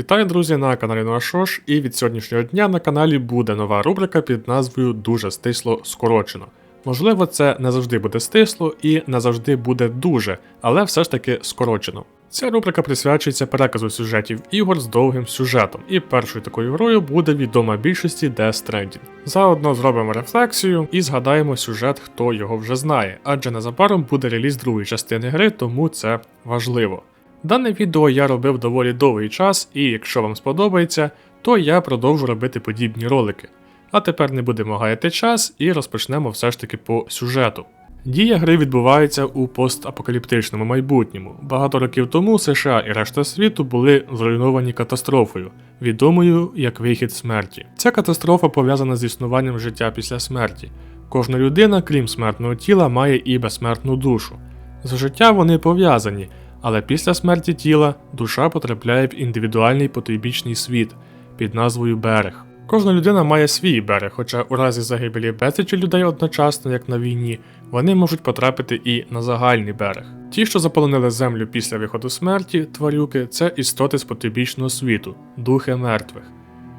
Вітаю, друзі, на каналі Нуашош, і від сьогоднішнього дня на каналі буде нова рубрика під назвою Дуже стисло скорочено. Можливо, це не завжди буде стисло і не завжди буде дуже, але все ж таки скорочено. Ця рубрика присвячується переказу сюжетів ігор з довгим сюжетом, і першою такою грою буде відома більшості Death Stranding. Заодно зробимо рефлексію і згадаємо сюжет, хто його вже знає, адже незабаром буде реліз другої частини гри, тому це важливо. Дане відео я робив доволі довгий час, і якщо вам сподобається, то я продовжу робити подібні ролики. А тепер не будемо гаяти час і розпочнемо все ж таки по сюжету. Дія гри відбувається у постапокаліптичному майбутньому. Багато років тому США і решта світу були зруйновані катастрофою, відомою як вихід смерті. Ця катастрофа пов'язана з існуванням життя після смерті. Кожна людина, крім смертного тіла, має і безсмертну душу. З життя вони пов'язані, але після смерті тіла душа потрапляє в індивідуальний потойбічний світ під назвою Берег. Кожна людина має свій берег, хоча у разі загибелі безлічі людей одночасно, як на війні, вони можуть потрапити і на загальний берег. Ті, що заполонили землю після виходу смерті, тварюки, це істоти з потойбічного світу, духи мертвих.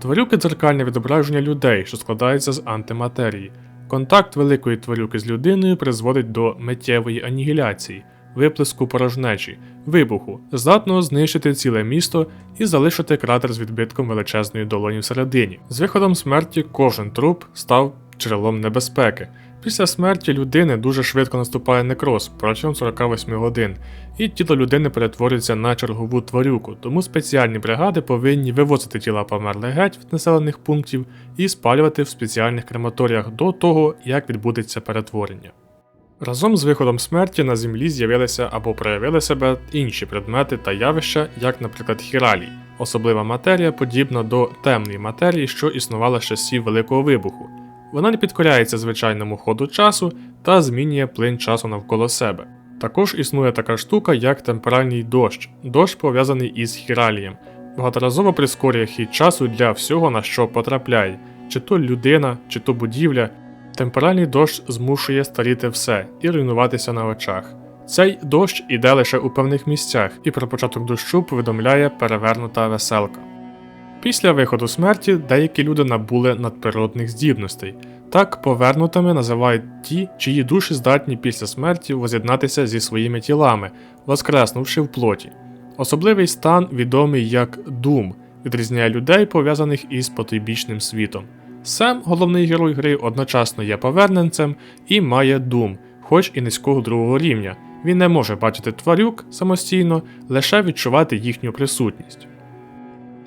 Тварюки дзеркальне відображення людей, що складається з антиматерії. Контакт великої тварюки з людиною призводить до миттєвої анігіляції, виплеску порожнечі, вибуху, здатного знищити ціле місто і залишити кратер з відбитком величезної долоні всередині. З виходом смерті кожен труп став джерелом небезпеки. Після смерті людини дуже швидко наступає некроз протягом 48 годин, і тіло людини перетворюється на чергову тварюку, тому спеціальні бригади повинні вивозити тіла померлих геть від населених пунктів і спалювати в спеціальних крематоріях до того, як відбудеться перетворення. Разом з виходом смерті на землі з'явилися або проявили себе інші предмети та явища, як, наприклад, хіралій, особлива матерія, подібна до темної матерії, що існувала з часів Великого вибуху. Вона не підкоряється звичайному ходу часу та змінює плин часу навколо себе. Також існує така штука, як темпоральний дощ. Дощ пов'язаний із хіралієм, багаторазово прискорює хід часу для всього, на що потрапляє, чи то людина, чи то будівля. Темпоральний дощ змушує старіти все і руйнуватися на очах. Цей дощ іде лише у певних місцях, і про початок дощу повідомляє перевернута веселка. Після виходу смерті деякі люди набули надприродних здібностей. Так повернутими називають ті, чиї душі здатні після смерті воз'єднатися зі своїми тілами, воскреснувши в плоті. Особливий стан відомий як Дум, відрізняє людей, пов'язаних із потойбічним світом. Сем, головний герой гри, одночасно є поверненцем і має Дум, хоч і низького другого рівня. Він не може бачити тварюк самостійно, лише відчувати їхню присутність.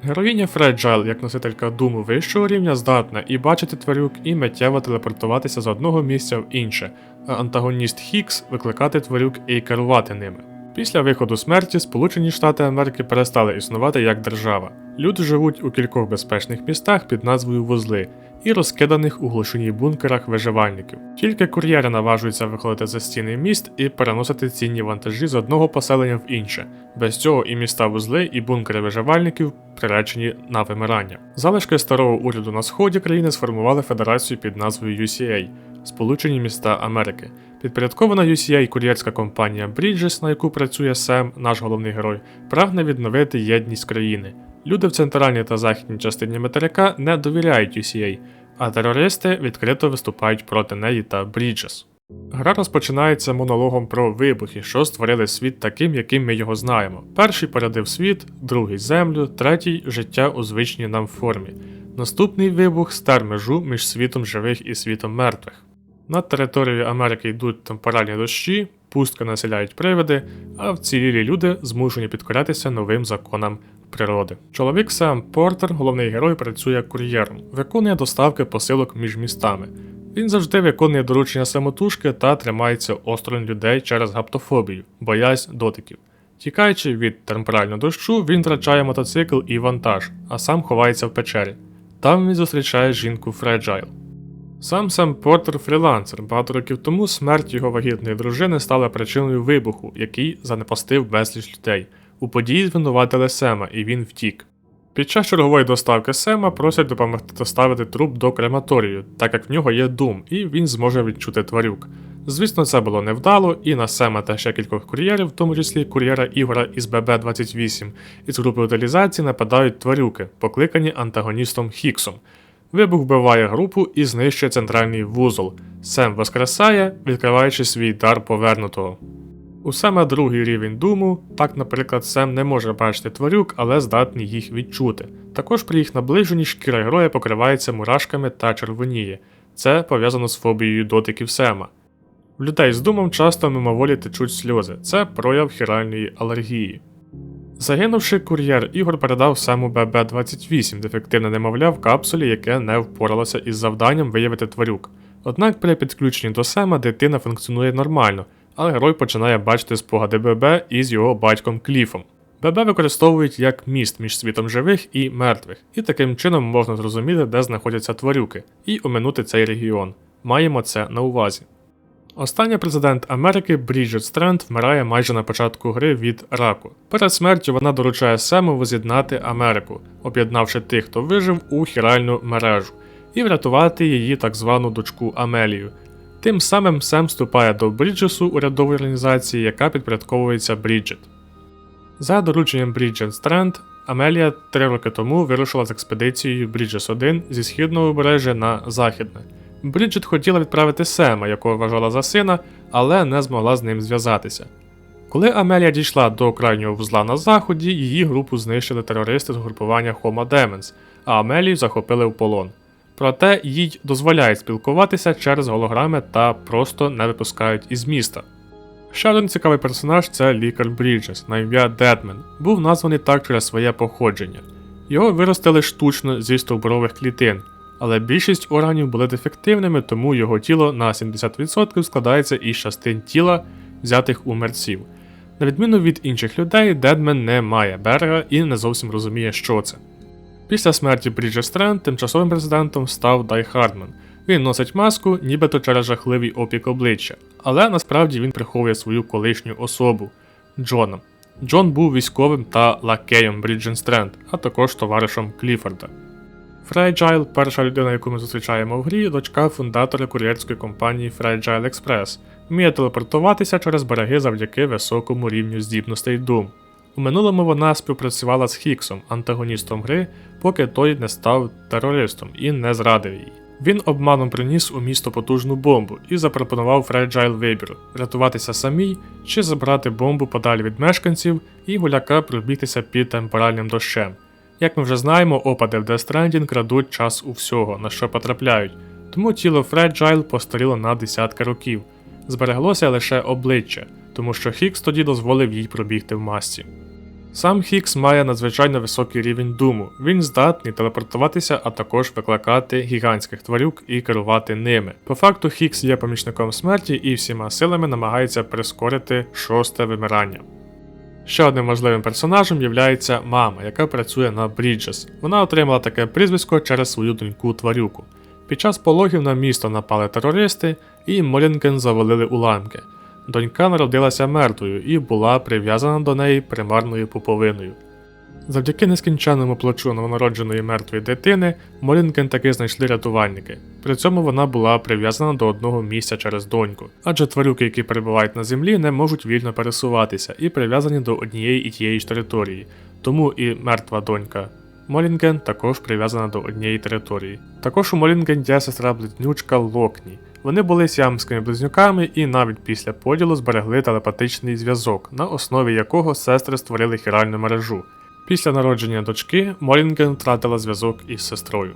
Героїня Фреджайл, як носителька думу вищого рівня, здатна і бачити тварюк, і миттєво телепортуватися з одного місця в інше, а антагоніст Хікс викликати тварюк і керувати ними. Після виходу смерті Сполучені Штати Америки перестали існувати як держава. Люди живуть у кількох безпечних містах під назвою Вузли і розкиданих у глушині бункерах виживальників. Тільки кур'єри наважуються виходити за стіни міст і переносити цінні вантажі з одного поселення в інше. Без цього і міста вузли, і бункери виживальників приречені на вимирання. Залишки старого уряду на сході країни сформували федерацію під назвою UCA Сполучені міста Америки. Підпорядкована UCA кур'єрська компанія Bridges, на яку працює Сем, наш головний герой, прагне відновити єдність країни. Люди в центральній та західній частині материка не довіряють UCA, а терористи відкрито виступають проти неї та Bridges. Гра розпочинається монологом про вибухи, що створили світ таким, яким ми його знаємо. Перший порядив світ, другий землю, третій життя у звичній нам формі. Наступний вибух стер межу між світом живих і світом мертвих. Над територією Америки йдуть темпоральні дощі, пустка населяють привиди, а вцілілі люди змушені підкорятися новим законам природи. Чоловік Сем Портер, головний герой, працює кур'єром, виконує доставки посилок між містами. Він завжди виконує доручення самотужки та тримається осторонь людей через гаптофобію, боязнь дотиків. Тікаючи від темпорального дощу, він втрачає мотоцикл і вантаж, а сам ховається в печері. Там він зустрічає жінку Фреджайл. Сам Сем Портер фрілансер. Багато років тому смерть його вагітної дружини стала причиною вибуху, який занепастив безліч людей. У події звинуватили Сема, і він втік. Під час чергової доставки Сема просять допомогти доставити труп до крематорію, так як в нього є дум, і він зможе відчути тварюк. Звісно, це було невдало, і на Сема та ще кількох кур'єрів, в тому числі кур'єра Ігора із ББ-28, із групи утилізації нападають тварюки, покликані антагоністом Хіксом. Вибух вбиває групу і знищує центральний вузол. Сем воскресає, відкриваючи свій дар повернутого. У саме другий рівень думу, так, наприклад, Сем не може бачити тварюк, але здатний їх відчути. Також при їх наближенні шкіра героя покривається мурашками та червоніє. Це пов'язано з фобією дотиків Сема. В людей з думом часто мимоволі течуть сльози, це прояв хіральної алергії. Загинувши кур'єр, Ігор передав Сему ББ-28 дефективне немовля в капсулі, яке не впоралося із завданням виявити тварюк. Однак при підключенні до Сема дитина функціонує нормально, але герой починає бачити спогади ББ із його батьком Кліфом. ББ використовують як міст між світом живих і мертвих, і таким чином можна зрозуміти, де знаходяться тварюки, і оминути цей регіон. Маємо це на увазі. Останній президент Америки Бріджит Стренд вмирає майже на початку гри від раку. Перед смертю вона доручає Сему воз'єднати Америку, об'єднавши тих, хто вижив у хіральну мережу, і врятувати її так звану дочку Амелію. Тим самим Сем вступає до Бріджесу урядової організації, яка підпорядковується Бріджит. За дорученням Бріджет Стренд, Амелія три роки тому вирушила з експедицією Бріджес 1 зі східного побережжя на західне. Бріджит хотіла відправити Сема, якого вважала за сина, але не змогла з ним зв'язатися. Коли Амелія дійшла до крайнього вузла на заході, її групу знищили терористи з групування Homo Demens, а Амелію захопили в полон. Проте їй дозволяють спілкуватися через голограми та просто не випускають із міста. Ще один цікавий персонаж це лікар Бріджес на ім'я Дедмен, був названий так через своє походження. Його виростили штучно зі стовбурових клітин, але більшість органів були дефективними, тому його тіло на 70% складається із частин тіла, взятих у мерців. На відміну від інших людей, Дедмен не має берега і не зовсім розуміє, що це. Після смерті Бріджес Стренд тимчасовим президентом став Дай Хардман. Він носить маску, нібито через жахливий опік обличчя, але насправді він приховує свою колишню особу Джона. Джон був військовим та лакеєм Бріджен Стренд, а також товаришем Кліфорда. Фрейджайл, перша людина, яку ми зустрічаємо в грі, дочка фундатора кур'єрської компанії Fragile Express, вміє телепортуватися через береги завдяки високому рівню здібностей Doom. У минулому вона співпрацювала з Хіксом, антагоністом гри, поки той не став терористом і не зрадив її. Він обманом приніс у місто потужну бомбу і запропонував Фреджайл вибір рятуватися самій чи забрати бомбу подалі від мешканців і гуляка пробігтися під темпоральним дощем. Як ми вже знаємо, опади в Death Stranding крадуть час у всього, на що потрапляють, тому тіло Фреджайл постаріло на десятки років. Збереглося лише обличчя, тому що Хікс тоді дозволив їй пробігти в масці. Сам Хікс має надзвичайно високий рівень думу, він здатний телепортуватися, а також викликати гігантських тварюк і керувати ними. По факту, Хікс є помічником смерті і всіма силами намагається прискорити шосте вимирання. Ще одним важливим персонажем є мама, яка працює на Бріджес. Вона отримала таке прізвисько через свою доньку тварюку. Під час пологів на місто напали терористи, і Молінкен завалили уламки. Донька народилася мертвою і була прив'язана до неї примарною пуповиною. Завдяки нескінченному плачу новонародженої мертвої дитини Молінкен таки знайшли рятувальники. При цьому вона була прив'язана до одного місця через доньку, адже тварюки, які перебувають на землі, не можуть вільно пересуватися і прив'язані до однієї і тієї ж території, тому і мертва донька. Молінген також прив'язана до однієї території. Також у Молінген є сестра близнючка Локні. Вони були сіамськими близнюками і навіть після поділу зберегли телепатичний зв'язок, на основі якого сестри створили хіральну мережу. Після народження дочки Молінген втратила зв'язок із сестрою.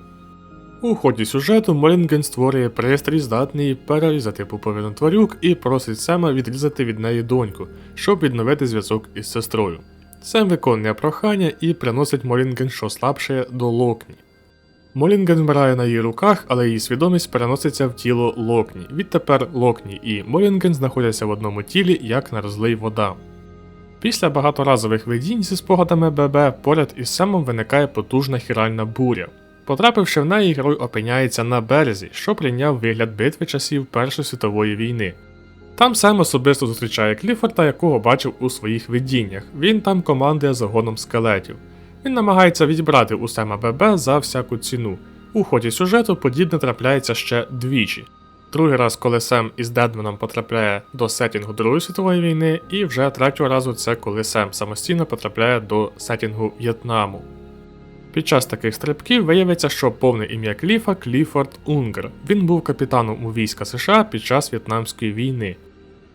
У ході сюжету Молінген створює пристрій, здатний перерізати пуповину тварюк і просить Сема відрізати від неї доньку, щоб відновити зв'язок із сестрою. Сем виконує прохання і приносить Молінген, що слабше, до Локні. Молінген вмирає на її руках, але її свідомість переноситься в тіло Локні. Відтепер Локні і Молінген знаходяться в одному тілі, як на розлий вода. Після багаторазових видінь зі спогадами ББ поряд із Семом виникає потужна хіральна буря. Потрапивши в неї, герой опиняється на березі, що прийняв вигляд битви часів Першої світової війни. Там Сем особисто зустрічає Кліфорда, якого бачив у своїх видіннях. Він там командує загоном скелетів. Він намагається відібрати у Сема ББ за всяку ціну. У ході сюжету подібне трапляється ще двічі. Другий раз, коли Сем із Дедменом потрапляє до сетінгу Другої світової війни, і вже третього разу це коли Сем самостійно потрапляє до сетінгу В'єтнаму. Під час таких стрибків виявиться, що повне ім'я Кліфа Кліфорд Унгер. Він був капітаном у війська США під час В'єтнамської війни.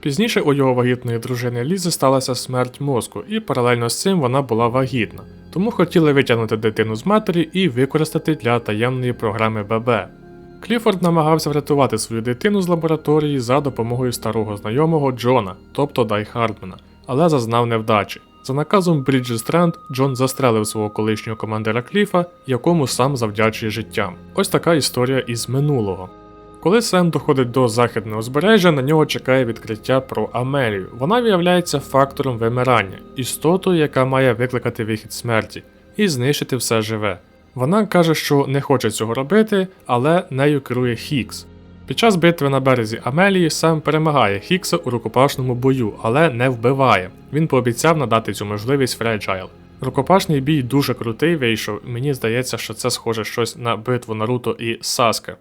Пізніше у його вагітної дружини Лізи сталася смерть мозку, і паралельно з цим вона була вагітна, тому хотіли витягнути дитину з матері і використати для таємної програми ББ. Кліфорд намагався врятувати свою дитину з лабораторії за допомогою старого знайомого Джона, тобто Дай Хардмана, але зазнав невдачі. За наказом Бріджі Стренд Джон застрелив свого колишнього командира Кліфа, якому сам завдячує життям. Ось така історія із минулого. Коли Сем доходить до західного узбережжя, на нього чекає відкриття про Амелію. Вона виявляється фактором вимирання, істотою, яка має викликати вихід смерті і знищити все живе. Вона каже, що не хоче цього робити, але нею керує Хікс. Під час битви на березі Амелії Сем перемагає Хікса у рукопашному бою, але не вбиває. Він пообіцяв надати цю можливість Фреджайл. Рукопашний бій дуже крутий вийшов. Мені здається, що це схоже щось на битву Наруто і Саске.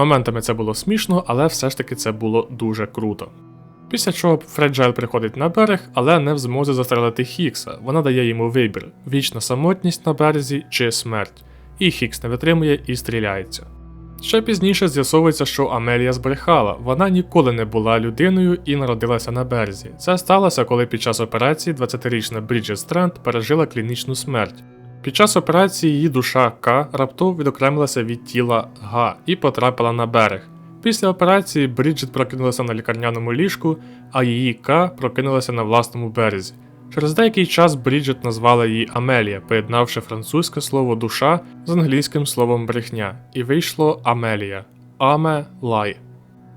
Моментами це було смішно, але все ж таки це було дуже круто. Після чого Фреджайл приходить на берег, але не в змозі застрелити Хікса. Вона дає йому вибір: вічна самотність на березі чи смерть. І Хікс не витримує і стріляється. Ще пізніше з'ясовується, що Амелія збрехала, вона ніколи не була людиною і народилася на березі. Це сталося, коли під час операції 20-річна Бріджет Стренд пережила клінічну смерть. Під час операції її душа К раптово відокремилася від тіла Г і потрапила на берег. Після операції Бріджит прокинулася на лікарняному ліжку, а її К прокинулася на власному березі. Через деякий час Бріджит назвала її Амелія, поєднавши французьке слово душа з англійським словом брехня, і вийшло Амелія Аме Лай.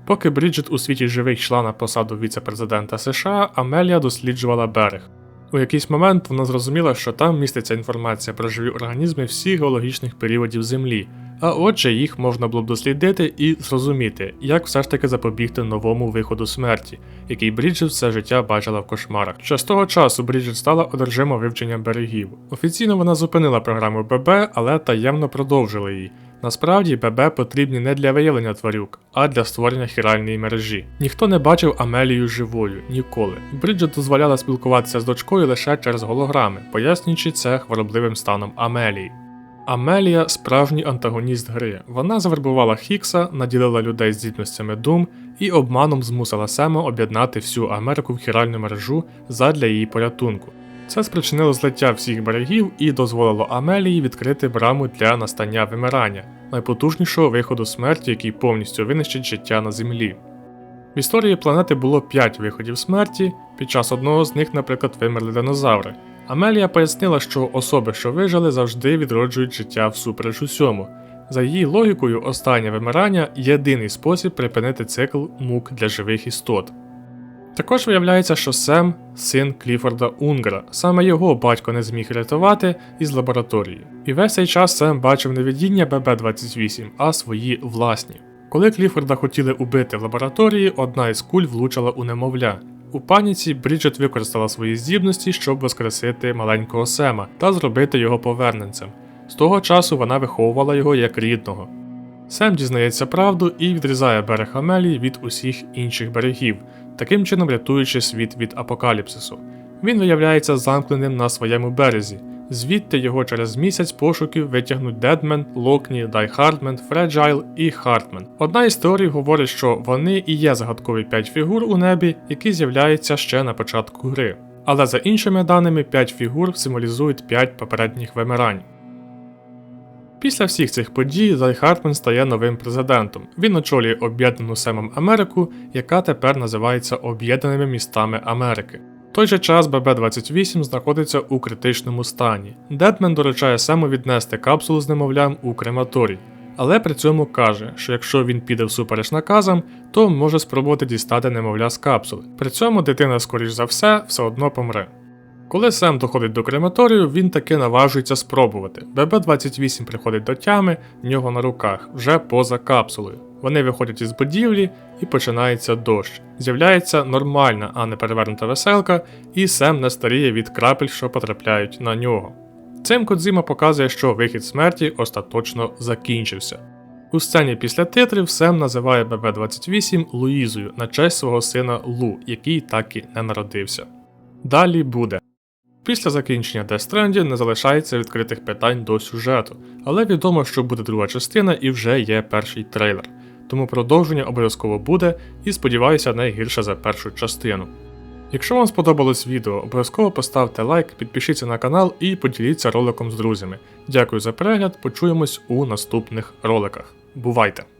Поки Бріджит у світі живих йшла на посаду віце-президента США, Амелія досліджувала берег. У якийсь момент вона зрозуміла, що там міститься інформація про живі організми всіх геологічних періодів Землі, а отже, їх можна було б дослідити і зрозуміти, як все ж таки запобігти новому виходу смерті, який Бріджит все життя бачила в кошмарах. Ще з того часу Бріджит стала одержима вивченням берегів. Офіційно вона зупинила програму ББ, але таємно продовжила її. Насправді ББ потрібні не для виявлення тварюк, а для створення хіральної мережі. Ніхто не бачив Амелію живою ніколи. Бріджит дозволяла спілкуватися з дочкою лише через голограми, пояснюючи це хворобливим станом Амелії. Амелія справжній антагоніст гри. Вона завербувала Хікса, наділила людей здібностями Дум і обманом змусила Сема об'єднати всю Америку в хіральну мережу задля її порятунку. Це спричинило злиття всіх берегів і дозволило Амелії відкрити браму для настання вимирання, найпотужнішого виходу смерті, який повністю винищить життя на землі. В історії планети було 5 виходів смерті, під час одного з них, наприклад, вимерли динозаври. Амелія пояснила, що особи, що вижили, завжди відроджують життя всупереч усьому. За її логікою, останнє вимирання єдиний спосіб припинити цикл мук для живих істот. Також виявляється, що Сем син Кліфорда Унгера, саме його батько не зміг рятувати із лабораторії. І весь цей час Сем бачив не видіння ББ-28, а свої власні. Коли Кліфорда хотіли убити в лабораторії, одна із куль влучила у немовля. У паніці Бріджет використала свої здібності, щоб воскресити маленького Сема та зробити його поверненцем. З того часу вона виховувала його як рідного. Сем дізнається правду і відрізає берег Амелії від усіх інших берегів, таким чином рятуючи світ від апокаліпсису. Він виявляється замкненим на своєму березі. Звідти його через місяць пошуків витягнуть Дедмен, Локні, Дай Хартмен, Фреджайл і Хартмен. Одна із теорій говорить, що вони і є загадкові 5 фігур у небі, які з'являються ще на початку гри. Але за іншими даними, 5 фігур символізують 5 попередніх вимирань. Після всіх цих подій Зай Хартман стає новим президентом. Він очолює об'єднану Семом Америку, яка тепер називається Об'єднаними містами Америки. Той же час ББ-28 знаходиться у критичному стані. Дедмен доручає Сему віднести капсулу з немовлям у крематорій, але при цьому каже, що якщо він піде всупереч наказам, то може спробувати дістати немовля з капсули. При цьому дитина, скоріш за все, все одно помре. Коли Сем доходить до крематорію, він таки наважується спробувати. ББ-28 приходить до тями, в нього на руках, вже поза капсулою. Вони виходять із будівлі і починається дощ. З'являється нормальна, а не перевернута веселка, і Сем не старіє від крапель, що потрапляють на нього. Цим Кодзіма показує, що вихід смерті остаточно закінчився. У сцені після титрів Сем називає ББ-28 Луїзою на честь свого сина Лу, який так і не народився. Далі буде. Після закінчення Death Stranding не залишається відкритих питань до сюжету, але відомо, що буде друга частина і вже є перший трейлер. Тому продовження обов'язково буде і сподіваюся найгірше за першу частину. Якщо вам сподобалось відео, обов'язково поставте лайк, підпишіться на канал і поділіться роликом з друзями. Дякую за перегляд, почуємось у наступних роликах. Бувайте!